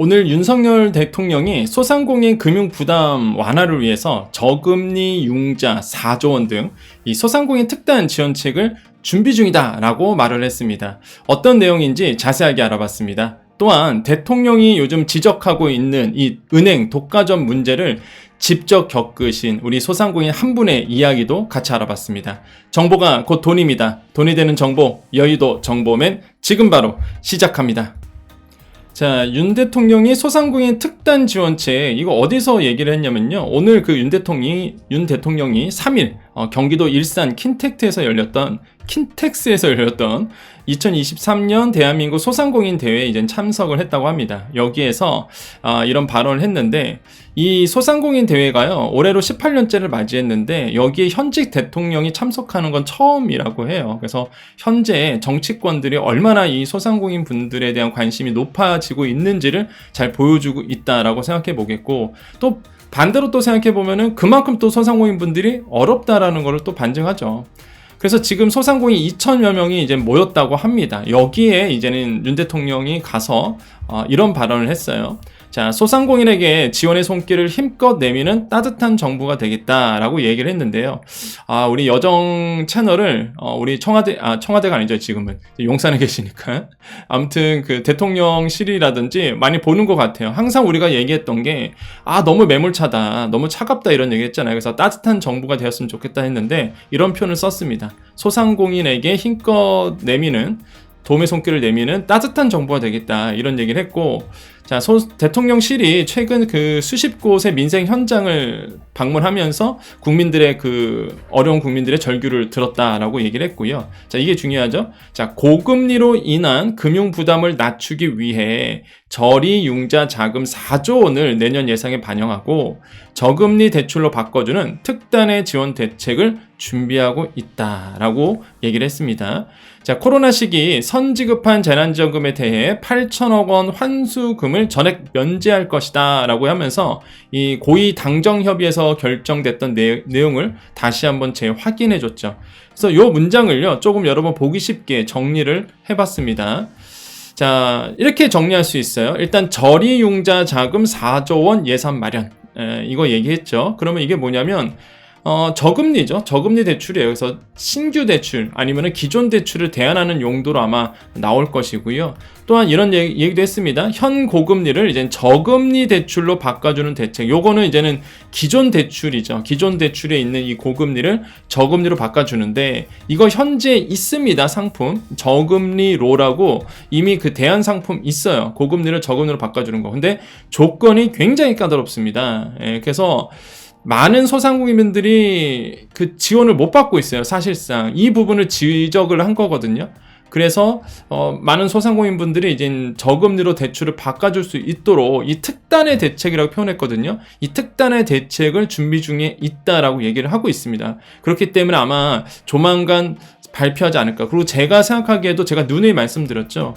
오늘 윤석열 대통령이 소상공인 금융 부담 완화를 위해서 저금리 융자 4조 원 등 이 소상공인 특단 지원책을 준비 중이다 라고 말을 했습니다. 어떤 내용인지 자세하게 알아봤습니다. 또한 대통령이 요즘 지적하고 있는 이 은행 독과점 문제를 직접 겪으신 우리 소상공인 한 분의 이야기도 같이 알아봤습니다. 정보가 곧 돈입니다. 돈이 되는 정보, 여의도 정보맨 지금 바로 시작합니다. 자, 윤 대통령이 소상공인 특단 지원책 이거 어디서 얘기를 했냐면요. 오늘 그 윤 대통령이 윤 대통령이 3일 어, 경기도 일산 킨텍트에서 열렸던 킨텍스에서 열렸던 2023년 대한민국 소상공인 대회에 이제 참석을 했다고 합니다. 여기에서 아, 이런 발언을 했는데 이 소상공인 대회가요 올해로 18년째를 맞이했는데 여기에 현직 대통령이 참석하는 건 처음이라고 해요. 그래서 현재 정치권들이 얼마나 이 소상공인 분들에 대한 관심이 높아지고 있는지를 잘 보여주고 있다라고 생각해 보겠고 또 반대로 또 생각해 보면은 그만큼 또 소상공인 분들이 어렵다라는 것을 또 반증하죠. 그래서 지금 소상공인 2천여 명이 이제 모였다고 합니다. 여기에 이제는 윤 대통령이 가서 어, 이런 발언을 했어요. 자, 소상공인에게 지원의 손길을 힘껏 내미는 따뜻한 정부가 되겠다라고 얘기를 했는데요. 아, 우리 여정 채널을, 어, 우리 청와대, 아, 청와대가 아니죠, 지금은. 용산에 계시니까. 아무튼 그 대통령실이라든지 많이 보는 것 같아요. 항상 우리가 얘기했던 게, 아, 너무 매몰차다. 너무 차갑다. 이런 얘기 했잖아요. 그래서 따뜻한 정부가 되었으면 좋겠다 했는데, 이런 표현을 썼습니다. 소상공인에게 힘껏 내미는 도움의 손길을 내미는 따뜻한 정부가 되겠다 이런 얘기를 했고 자 소, 대통령실이 최근 그 수십 곳의 민생 현장을 방문하면서 국민들의 그 어려운 국민들의 절규를 들었다라고 얘기를 했고요. 자 이게 중요하죠. 자 고금리로 인한 금융 부담을 낮추기 위해 저리 융자 자금 4조 원을 내년 예상에 반영하고 저금리 대출로 바꿔주는 특단의 지원 대책을 준비하고 있다라고 얘기를 했습니다. 자, 코로나 시기 선지급한 재난지원금에 대해 8천억 원 환수금을 전액 면제할 것이다 라고 하면서 이 고위 당정 협의에서 결정됐던 내, 내용을 다시 한번 재확인해 줬죠. 그래서 이 문장을요, 조금 여러분 보기 쉽게 정리를 해봤습니다. 자, 이렇게 정리할 수 있어요. 일단 저리융자 자금 4조 원 예산 마련. 에, 이거 얘기했죠. 그러면 이게 뭐냐면 어, 저금리죠. 저금리 대출이에요. 그래서 신규 대출 아니면 기존 대출을 대안하는 용도로 아마 나올 것이고요. 또한 이런 얘기, 얘기 도 했습니다. 현 고금리를 이제 저금리 대출로 바꿔주는 대책. 요거는 이제는 기존 대출이죠. 기존 대출에 있는 이 고금리를 저금리로 바꿔주는데 이거 현재 있습니다. 상품 저금리로라고 이미 그 대안 상품 있어요. 고금리를 저금리로 바꿔주는 거. 근데 조건이 굉장히 까다롭습니다. 예, 그래서 많은 소상공인분들이 그 지원을 못 받고 있어요. 사실상 이 부분을 지적을 한 거거든요. 그래서 어, 많은 소상공인분들이 이제 저금리로 대출을 바꿔줄 수 있도록 이 특단의 대책이라고 표현했거든요. 이 특단의 대책을 준비 중에 있다라고 얘기를 하고 있습니다. 그렇기 때문에 아마 조만간 발표하지 않을까. 그리고 제가 생각하기에도 제가 눈에 말씀드렸죠.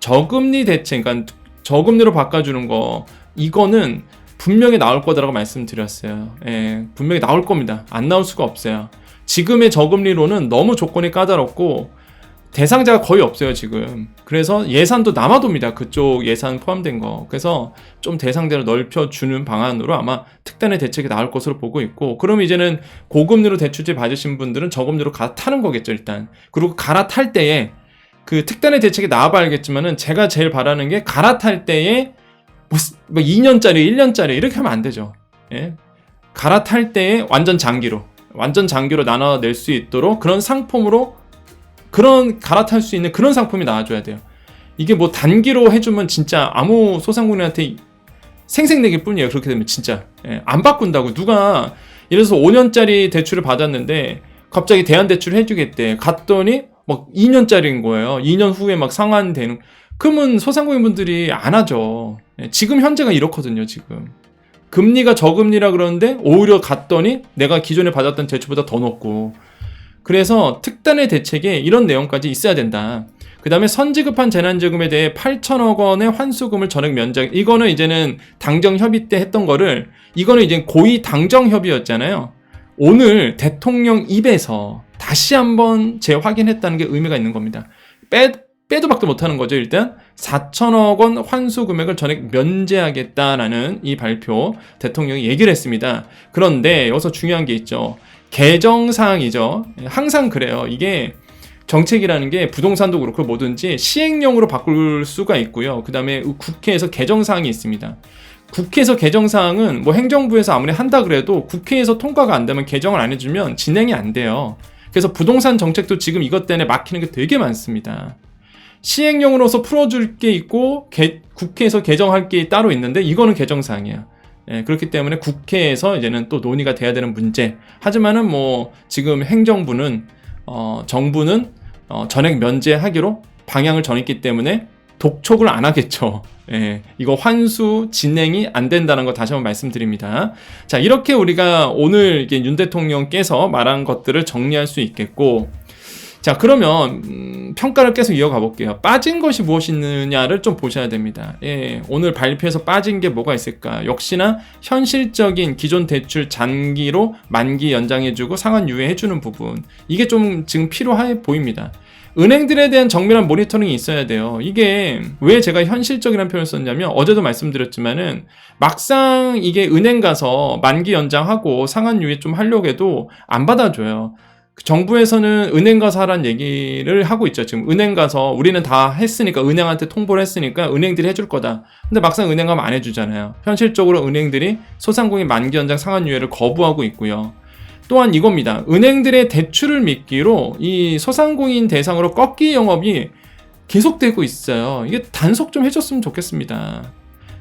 저금리 대책, 그러니까 저금리로 바꿔주는 거 이거는 분명히 나올 거다라고 말씀드렸어요. 예, 분명히 나올 겁니다. 안 나올 수가 없어요. 지금의 저금리로는 너무 조건이 까다롭고 대상자가 거의 없어요, 지금. 그래서 예산도 남아돕니다. 그쪽 예산 포함된 거. 그래서 좀 대상자를 넓혀주는 방안으로 아마 특단의 대책이 나올 것으로 보고 있고, 그럼 이제는 고금리로 대출지 받으신 분들은 저금리로 갈아타는 거겠죠, 일단. 그리고 갈아탈 때에 그 특단의 대책이 나와봐야겠지만은 제가 제일 바라는 게 갈아탈 때에 뭐 2년짜리, 1년짜리 이렇게 하면 안 되죠. 예? 갈아탈 때에 완전 장기로, 완전 장기로 나눠낼 수 있도록 그런 상품으로 그런 갈아탈 수 있는 그런 상품이 나와줘야 돼요. 이게 뭐 단기로 해주면 진짜 아무 소상공인한테 생색내기 뿐이에요. 그렇게 되면 진짜 예, 안 바꾼다고 누가 이래서 5년짜리 대출을 받았는데 갑자기 대안대출 해주겠대. 갔더니 막 2년짜리인 거예요. 2년 후에 막 상환되는. 그러면 소상공인분들이 안 하죠. 예, 지금 현재가 이렇거든요, 지금. 금리가 저금리라 그러는데 오히려 갔더니 내가 기존에 받았던 대출보다 더 높고. 그래서 특단의 대책에 이런 내용까지 있어야 된다. 그 다음에 선지급한 재난지원금에 대해 8천억 원의 환수금을 전액 면제. 이거는 이제는 당정협의 때 했던 거를 이거는 이제 고위 당정협의였잖아요. 오늘 대통령 입에서 다시 한번 재확인했다는 게 의미가 있는 겁니다. 빼, 빼도 박도 못하는 거죠. 일단 4천억 원 환수 금액을 전액 면제하겠다라는 이 발표 대통령이 얘기를 했습니다. 그런데 여기서 중요한 게 있죠. 개정 사항이죠. 항상 그래요. 이게 정책이라는 게 부동산도 그렇고 뭐든지 시행령으로 바꿀 수가 있고요. 그 다음에 국회에서 개정 사항이 있습니다. 국회에서 개정 사항은 뭐 행정부에서 아무리 한다 그래도 국회에서 통과가 안 되면 개정을 안 해주면 진행이 안 돼요. 그래서 부동산 정책도 지금 이것 때문에 막히는 게 되게 많습니다. 시행령으로서 풀어줄 게 있고 개, 국회에서 개정할 게 따로 있는데 이거는 개정사항이에요. 예, 그렇기 때문에 국회에서 이제는 또 논의가 돼야 되는 문제. 하지만은 뭐 지금 행정부는 어, 정부는 어, 전액 면제하기로 방향을 정했기 때문에 독촉을 안 하겠죠. 예, 이거 환수 진행이 안 된다는 거 다시 한번 말씀드립니다. 자, 이렇게 우리가 오늘 윤 대통령께서 말한 것들을 정리할 수 있겠고, 자, 그러면 음, 평가를 계속 이어가 볼게요. 빠진 것이 무엇이 있느냐를 좀 보셔야 됩니다. 예, 오늘 발표에서 빠진 게 뭐가 있을까? 역시나 현실적인 기존 대출 잔기로 만기 연장해주고 상환 유예해주는 부분. 이게 좀 지금 필요해 보입니다. 은행들에 대한 정밀한 모니터링이 있어야 돼요. 이게 왜 제가 현실적이라는 표현을 썼냐면 어제도 말씀드렸지만은 막상 이게 은행 가서 만기 연장하고 상환 유예 좀 하려고 해도 안 받아줘요. 정부에서는 은행 가서 하라는 얘기를 하고 있죠. 지금 은행 가서 우리는 다 했으니까 은행한테 통보를 했으니까 은행들이 해줄 거다. 근데 막상 은행 가면 안 해주잖아요. 현실적으로 은행들이 소상공인 만기 연장 상환 유예를 거부하고 있고요. 또한 이겁니다. 은행들의 대출을 미끼로 이 소상공인 대상으로 꺾기 영업이 계속되고 있어요. 이게 단속 좀 해줬으면 좋겠습니다.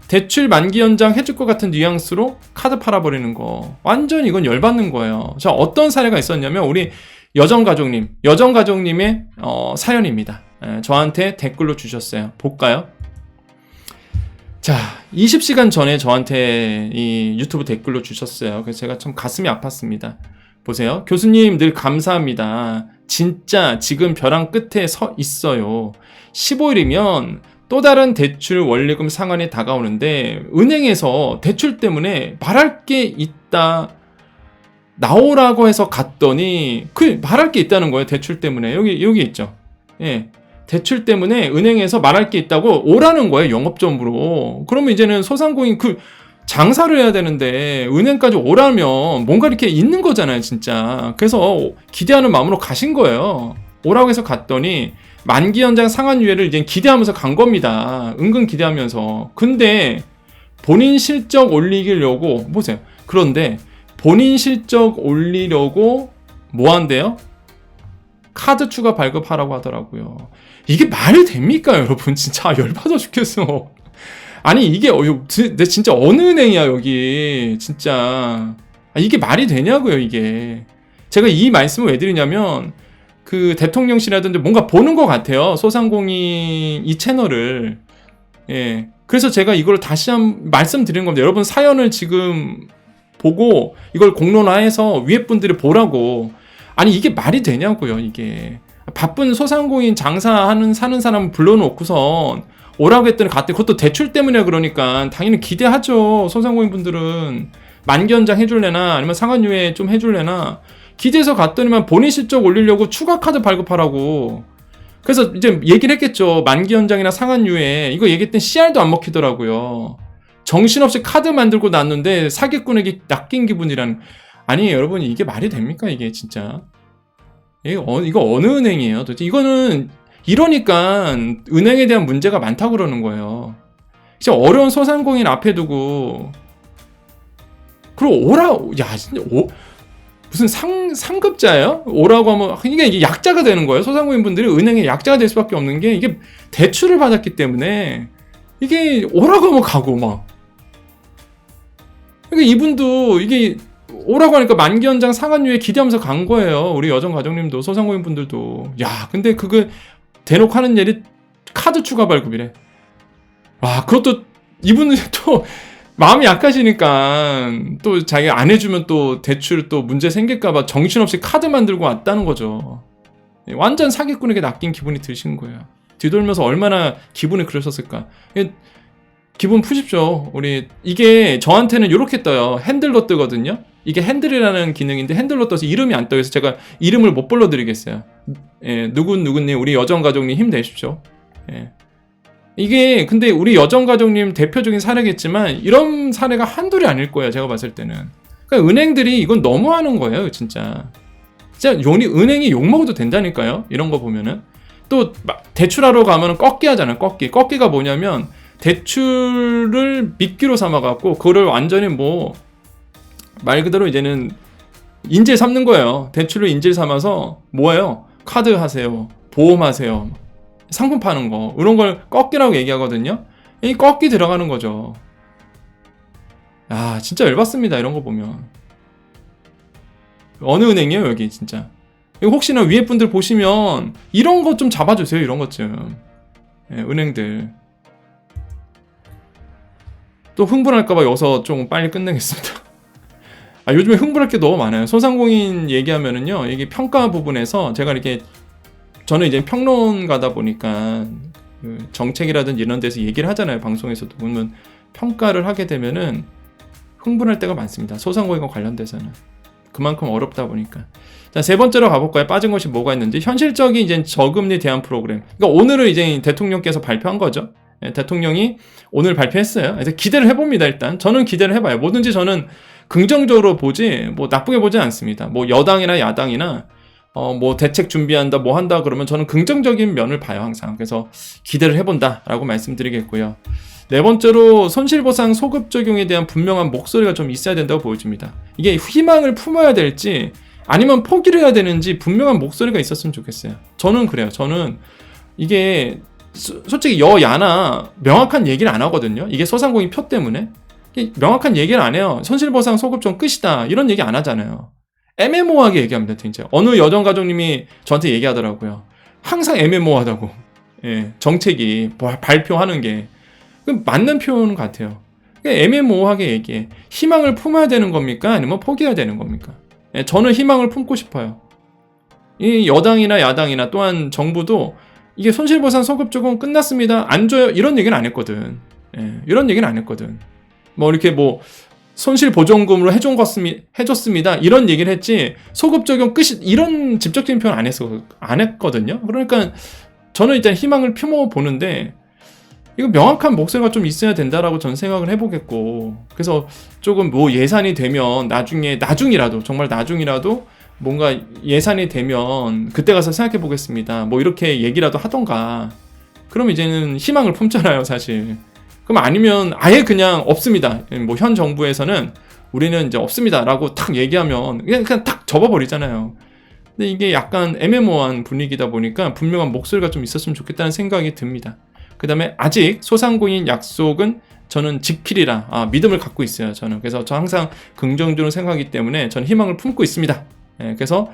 대출 만기 연장 해줄 것 같은 뉘앙스로 카드 팔아버리는 거. 완전 이건 열받는 거예요. 자, 어떤 사례가 있었냐면, 우리 여정 가족님, 여정 가족님의 어, 사연입니다. 에, 저한테 댓글로 주셨어요. 볼까요? 자, 20시간 전에 저한테 이 유튜브 댓글로 주셨어요. 그래서 제가 좀 가슴이 아팠습니다. 보세요. 교수님 늘 감사합니다. 진짜 지금 벼랑 끝에 서 있어요. 15일이면 또 다른 대출 원리금 상환이 다가오는데 은행에서 대출 때문에 말할 게 있다 나오라고 해서 갔더니 그 말할 게 있다는 거예요 대출 때문에. 여기 여기 있죠. 예. 대출 때문에 은행에서 말할 게 있다고 오라는 거예요 영업점으로. 그러면 이제는 소상공인 그 장사를 해야 되는데 은행까지 오라면 뭔가 이렇게 있는 거잖아요 진짜. 그래서 기대하는 마음으로 가신 거예요. 오라고 해서 갔더니 만기 연장 상환 유예를 이제 기대하면서 간 겁니다. 은근 기대하면서. 근데 본인 실적 올리려고 보세요. 그런데 본인 실적 올리려고 뭐 한대요? 카드 추가 발급하라고 하더라고요. 이게 말이 됩니까, 여러분? 진짜 열받아 죽겠어. 아니 이게 어, 내 진짜 어느 은행이야 여기 진짜 아, 이게 말이 되냐고요 이게 제가 이 말씀을 왜 드리냐면 그 대통령실이라든지 뭔가 보는 것 같아요. 소상공인 이 채널을. 예. 그래서 제가 이걸 다시 한 말씀드리는 겁니다. 여러분 사연을 지금 보고 이걸 공론화해서 위에 분들이 보라고. 아니 이게 말이 되냐고요, 이게. 바쁜 소상공인 장사하는 사는 사람 불러놓고선 오라고 했더니 갔대. 그것도 대출 때문에 그러니까 당연히 기대하죠. 소상공인 분들은 만기 연장 해줄래나 아니면 상환유예 좀 해줄래나 기대서 갔더니만 본인 실적 올리려고 추가 카드 발급하라고. 그래서 이제 얘기를 했겠죠. 만기 연장이나 상한 유예 이거 얘기했더니 CR도 안 먹히더라고요. 정신없이 카드 만들고 놨는데 사기꾼에게 낚인 기분이란 아니 여러분 이게 말이 됩니까 이게 진짜 이거, 어, 이거 어느 은행이에요 도대체 이거는 이러니까 은행에 대한 문제가 많다고 그러는 거예요 진짜 어려운 소상공인 앞에 두고 그리고 오라 야 진짜 오, 무슨 상, 상급자예요? 오라고 하면 이게, 이게 약자가 되는 거예요. 소상공인 분들이 은행에 약자가 될 수밖에 없는 게 이게 대출을 받았기 때문에 이게 오라고 하면 가고 막. 그러니까 이분도 이게 오라고 하니까 만기 연장 상한유예 기대하면서 간 거예요. 우리 여정 가족님도 소상공인 분들도. 야, 근데 그거 대놓고 하는 일이 카드 추가 발급이래. 와, 그것도 이분은 또 마음이 약하시니까 또 자기가 안 해주면 또 대출 또 문제 생길까봐 정신없이 카드 만들고 왔다는 거죠. 예, 완전 사기꾼에게 낚인 기분이 드신 거예요. 뒤돌면서 얼마나 기분이 그러셨을까. 예, 기분 푸십시오. 우리 이게 저한테는 이렇게 떠요. 핸들로 뜨거든요. 이게 핸들이라는 기능인데 핸들로 떠서 이름이 안 떠서 제가 이름을 못 불러드리겠어요. 예, 누군 누군님 우리 여정 가족님 힘내십시오. 예. 이게 근데 우리 여정가족님 대표적인 사례겠지만 이런 사례가 한둘이 아닐 거예요. 제가 봤을 때는. 그러니까 은행들이 이건 너무하는 거예요, 진짜. 진짜 용이 은행이 욕 먹어도 된다니까요. 이런 거 보면은 또막 대출하러 가면은 꺾기 하잖아요. 꺾기. 꺾기가 뭐냐면 대출을 미끼로 삼아 갖고 그거를 완전히 뭐 말 그대로 이제는 인질 삼는 거예요. 대출을 인질 삼아서 뭐예요? 카드 하세요. 보험 하세요. 상품 파는 거. 이런 걸 꺾기라고 얘기하거든요. 이 꺾기 들어가는 거죠. 아, 진짜 열받습니다. 이런 거 보면. 어느 은행이에요, 여기 진짜. 혹시나 위에 분들 보시면 이런 것 좀 잡아주세요. 이런 것 좀. 예, 은행들. 또 흥분할까봐 여기서 좀 빨리 끝내겠습니다. 아, 요즘에 흥분할 게 너무 많아요. 소상공인 얘기하면은요, 이게 평가 부분에서 제가 이렇게 저는 이제 평론가다 보니까 그 정책이라든지 이런 데서 얘기를 하잖아요. 방송에서도 보면 평가를 하게 되면은 흥분할 때가 많습니다. 소상공인과 관련돼서는 그만큼 어렵다 보니까. 자, 세 번째로 가볼까요? 빠진 것이 뭐가 있는지 현실적인 이제 저금리 대안 프로그램. 그러니까 오늘은 이제 대통령께서 발표한 거죠. 예, 대통령이 오늘 발표했어요. 그래서 기대를 해봅니다. 일단 저는 기대를 해봐요. 뭐든지 저는 긍정적으로 보지 뭐 나쁘게 보지 않습니다. 뭐 여당이나 야당이나 어 뭐 대책 준비한다 뭐 한다 그러면 저는 긍정적인 면을 봐요 항상. 그래서 기대를 해본다라고 말씀드리겠고요. 네 번째로 손실보상 소급 적용에 대한 분명한 목소리가 좀 있어야 된다고 보여집니다. 이게 희망을 품어야 될지 아니면 포기를 해야 되는지 분명한 목소리가 있었으면 좋겠어요. 저는 그래요. 저는 이게 소- 솔직히 여야나 명확한 얘기를 안 하거든요. 이게 소상공인 표 때문에 명확한 얘기를 안 해요. 손실보상 소급 좀 끝이다 이런 얘기 안 하잖아요. 애매모호하게 얘기합니다. 진짜 어느 여정 가족님이 저한테 얘기하더라고요. 항상 애매모호하다고. 예, 정책이 뭐 발표하는 게그 맞는 표현 같아요. 애매모호하게 얘기해. 희망을 품어야 되는 겁니까? 아니면 포기해야 되는 겁니까? 예, 저는 희망을 품고 싶어요. 이 여당이나 야당이나 또한 정부도 이게 손실보상 소급 적용 끝났습니다. 안 줘요. 이런 얘기는 안 했거든. 예, 이런 얘기는 안 했거든. 뭐 이렇게 뭐 손실 보전금으로 해준 것습니 해줬습니다. 이런 얘기를 했지 소급 적용 끝이 이런 직접적인 표현 안 했어 안 했거든요. 그러니까 저는 일단 희망을 품어 보는데 이거 명확한 목소리가 좀 있어야 된다라고 전 생각을 해보겠고 그래서 조금 뭐 예산이 되면 나중에 나중이라도 정말 나중이라도 뭔가 예산이 되면 그때 가서 생각해 보겠습니다. 뭐 이렇게 얘기라도 하던가. 그럼 이제는 희망을 품잖아요, 사실. 그럼 아니면 아예 그냥 없습니다. 뭐 현 정부에서는 우리는 이제 없습니다라고 탁 얘기하면 그냥 그냥 탁 접어버리잖아요. 근데 이게 약간 애매모호한 분위기다 보니까 분명한 목소리가 좀 있었으면 좋겠다는 생각이 듭니다. 그 다음에 아직 소상공인 약속은 저는 지키리라 아, 믿음을 갖고 있어요. 저는 그래서 저 항상 긍정적으로 생각하기 때문에 저는 희망을 품고 있습니다. 예, 그래서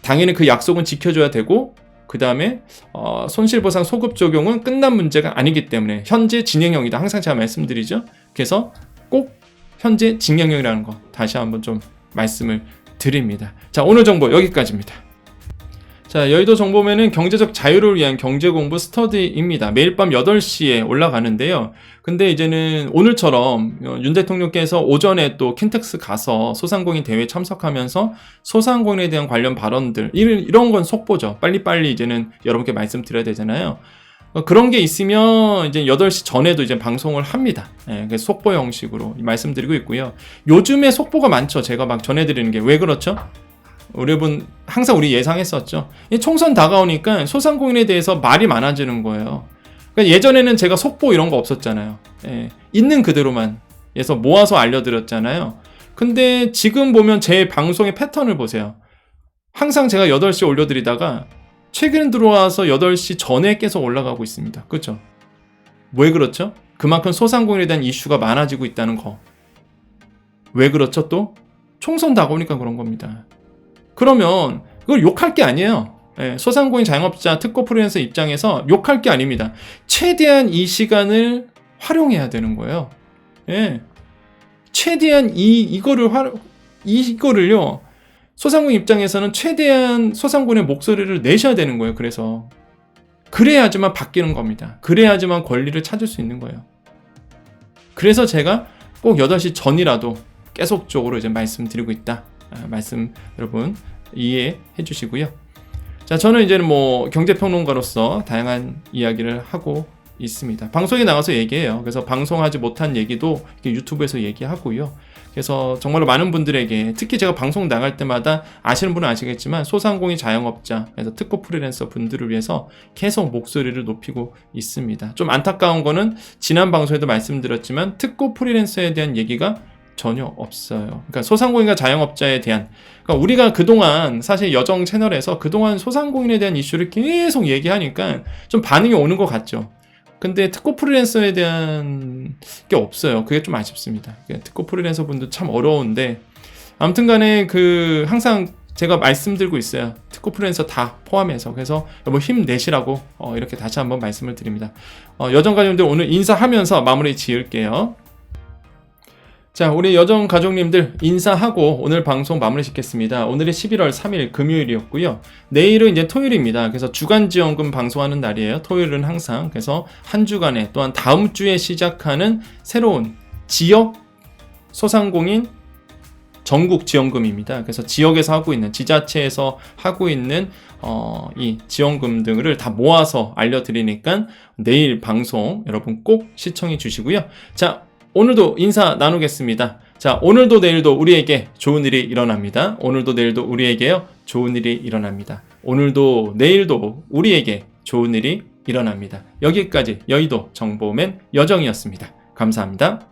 당연히 그 약속은 지켜줘야 되고 그 다음에 어, 손실보상 소급 적용은 끝난 문제가 아니기 때문에 현재 진행형이다. 항상 제가 말씀드리죠. 그래서 꼭 현재 진행형이라는 거 다시 한번 좀 말씀을 드립니다. 자 오늘 정보 여기까지입니다. 자, 여의도 정보면은 경제적 자유를 위한 경제 공부 스터디입니다. 매일 밤 8시에 올라가는데요. 근데 이제는 오늘처럼 어, 윤 대통령께서 오전에 또 킨텍스 가서 소상공인 대회에 참석하면서 소상공인에 대한 관련 발언들, 이런, 이런 건 속보죠. 빨리빨리 이제는 여러분께 말씀드려야 되잖아요. 어, 그런 게 있으면 이제 8시 전에도 이제 방송을 합니다. 예, 속보 형식으로 말씀드리고 있고요. 요즘에 속보가 많죠. 제가 막 전해드리는 게 왜 그렇죠? 여러분 항상 우리 예상했었죠. 이 총선 다가오니까 소상공인에 대해서 말이 많아지는 거예요. 그러니까 예전에는 제가 속보 이런 거 없었잖아요. 예, 있는 그대로만 해서 모아서 알려드렸잖아요. 근데 지금 보면 제 방송의 패턴을 보세요. 항상 제가 8시 올려드리다가 최근 들어와서 8시 전에 계속 올라가고 있습니다. 그렇죠? 왜 그렇죠? 그만큼 소상공인에 대한 이슈가 많아지고 있다는 거. 왜 그렇죠 또? 총선 다가오니까 그런 겁니다. 그러면 그걸 욕할 게 아니에요. 예, 소상공인 자영업자 특고 프리랜서 입장에서 욕할 게 아닙니다. 최대한 이 시간을 활용해야 되는 거예요. 예. 최대한 이 이거를 활 이거를요. 소상공인 입장에서는 최대한 소상공인의 목소리를 내셔야 되는 거예요. 그래서 그래야지만 바뀌는 겁니다. 그래야지만 권리를 찾을 수 있는 거예요. 그래서 제가 꼭 8시 전이라도 계속적으로 이제 말씀드리고 있다. 아, 말씀 여러분 이해해 주시고요. 자, 저는 이제는 뭐 경제평론가로서 다양한 이야기를 하고 있습니다. 방송에 나가서 얘기해요. 그래서 방송하지 못한 얘기도 유튜브에서 얘기하고요. 그래서 정말로 많은 분들에게 특히 제가 방송 나갈 때마다 아시는 분은 아시겠지만 소상공인 자영업자 그래서 특고 프리랜서 분들을 위해서 계속 목소리를 높이고 있습니다. 좀 안타까운 거는 지난 방송에도 말씀드렸지만 특고 프리랜서에 대한 얘기가 전혀 없어요. 그러니까 소상공인과 자영업자에 대한 그러니까 우리가 그동안 사실 여정 채널에서 그동안 소상공인에 대한 이슈를 계속 얘기하니까 좀 반응이 오는 것 같죠. 근데 특고 프리랜서에 대한 게 없어요. 그게 좀 아쉽습니다. 그러니까 특고 프리랜서 분들 참 어려운데 아무튼 간에 그 항상 제가 말씀드리고 있어요. 특고 프리랜서 다 포함해서. 그래서 여보 힘내시라고 어, 이렇게 다시 한번 말씀을 드립니다. 어, 여정 가족님들 오늘 인사하면서 마무리 지을게요. 자, 우리 여정 가족님들 인사하고 오늘 방송 마무리 짓겠습니다. 오늘이 11월 3일 금요일이었고요. 내일은 이제 토요일입니다. 그래서 주간 지원금 방송하는 날이에요. 토요일은 항상. 그래서 한 주간에 또한 다음 주에 시작하는 새로운 지역 소상공인 전국 지원금입니다. 그래서 지역에서 하고 있는 지자체에서 하고 있는 어, 이 지원금 등을 다 모아서 알려드리니까 내일 방송 여러분 꼭 시청해 주시고요. 자, 오늘도 인사 나누겠습니다. 자, 오늘도 내일도 우리에게 좋은 일이 일어납니다. 오늘도 내일도 우리에게요, 좋은 일이 일어납니다. 오늘도 내일도 우리에게 좋은 일이 일어납니다. 여기까지 여의도 정보맨 여정이었습니다. 감사합니다.